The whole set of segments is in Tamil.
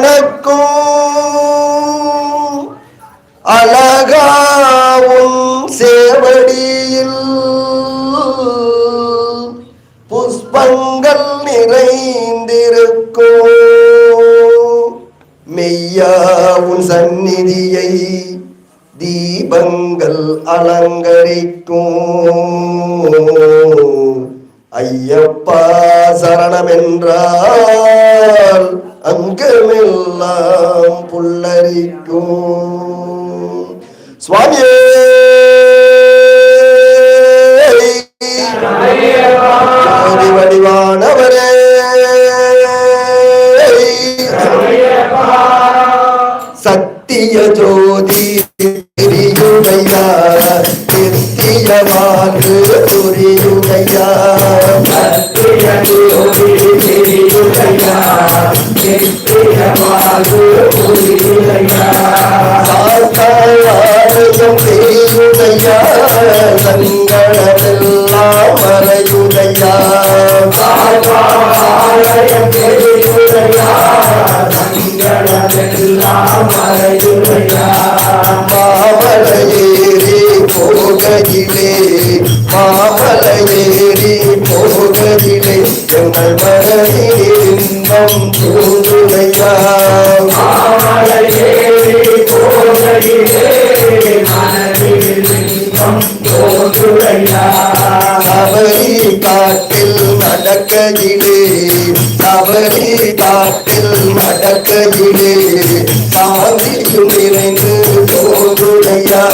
மணக்கும் அழகாவும் சேவடியில் புஷ்பங்கள் நிறைந்திருக்கும். மெய்யாவும் சந்நிதியை தீபங்கள் அலங்கரிக்கும். ஐயப்பா சரணம் என்றால் அங்கமெல்லாம் புல்லரிக்கும். சுவாமியே! வடிவானவரே சத்திய ஜோதி தெரியுமையா நித்திய வாழ்வு. சாத்தாயம் தெரியுமையா போகையிலே மனதிலே எங்கள் மனதில் இன்பம் தூண்டுமையா சபரி காட்டில் நடக்கையிலே சபரி காட்டில் நடக்கையிலே சாந்தியும் நிறைந்து காட்டில்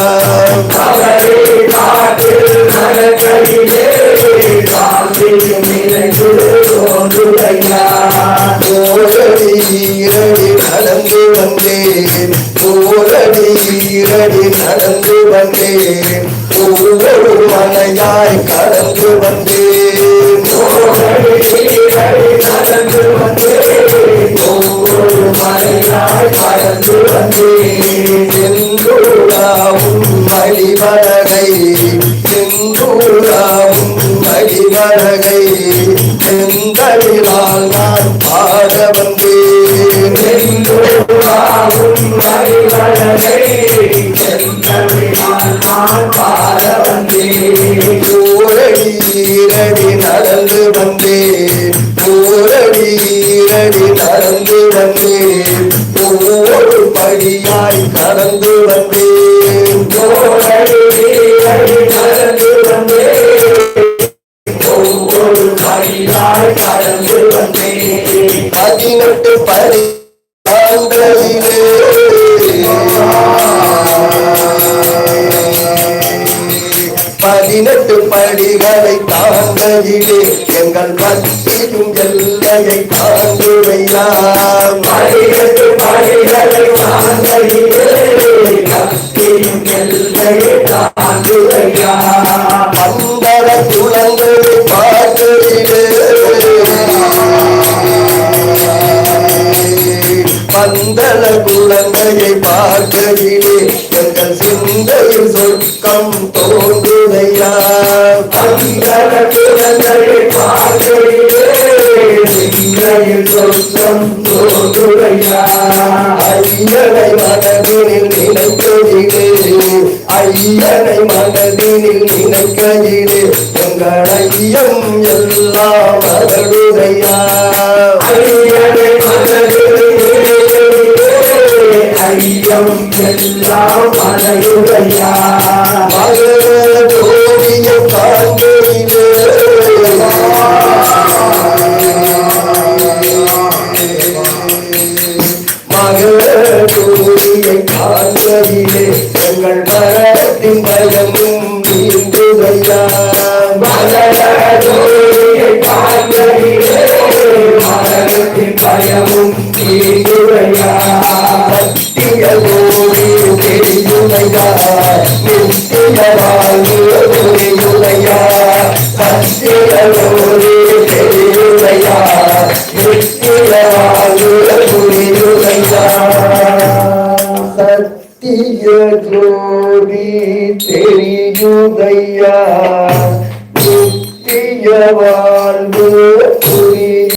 ஓரடி வந்தேன். ஓரடி ஈரடி நடந்து வந்தேன். ஒவ்வொரு மலையாய் கடந்து வந்தேன். செந்தூராவும் வழிவரகை செந்தூராவும் வழிவரகை செந்தமிழால் நான் பாட வந்தேன். ஊரடி ஈரடி நடந்து வந்தேன். ஊரடி ஈரடி நடந்து வந்தேன். ஒவ்வொரு படியாய் கடந்து வந்தேன். பதினெட்டு படி பதினெட்டு படிகளை தாங்கையிலே எங்கள் பக்தியும் எல்லையை தாங்குவையாம் பார்க்கையிலே எங்கள் சிந்தையில் சொர்க்கம் தோன்றுதையா? ஐயனை மனதினில் நினைக்கையிலே ஐயனை மனதினில் நினைக்கையிலே எங்கள் ஐயம் எல்லாம் அகடுதையா எல்லாம் மனையுடையா மகள ஜோதிய காண்கையிலே மகள ஜோதியை காண்கையிலே எங்கள் மரத்தின் பயமும் நீங்குதையா திகழோடு தெரியுமையா என் திகவாகிய ஒருமையா பத்திகளோடு தெரியுமையா என் திகவாகிய புரியுமையா நித்திய வாழ்வு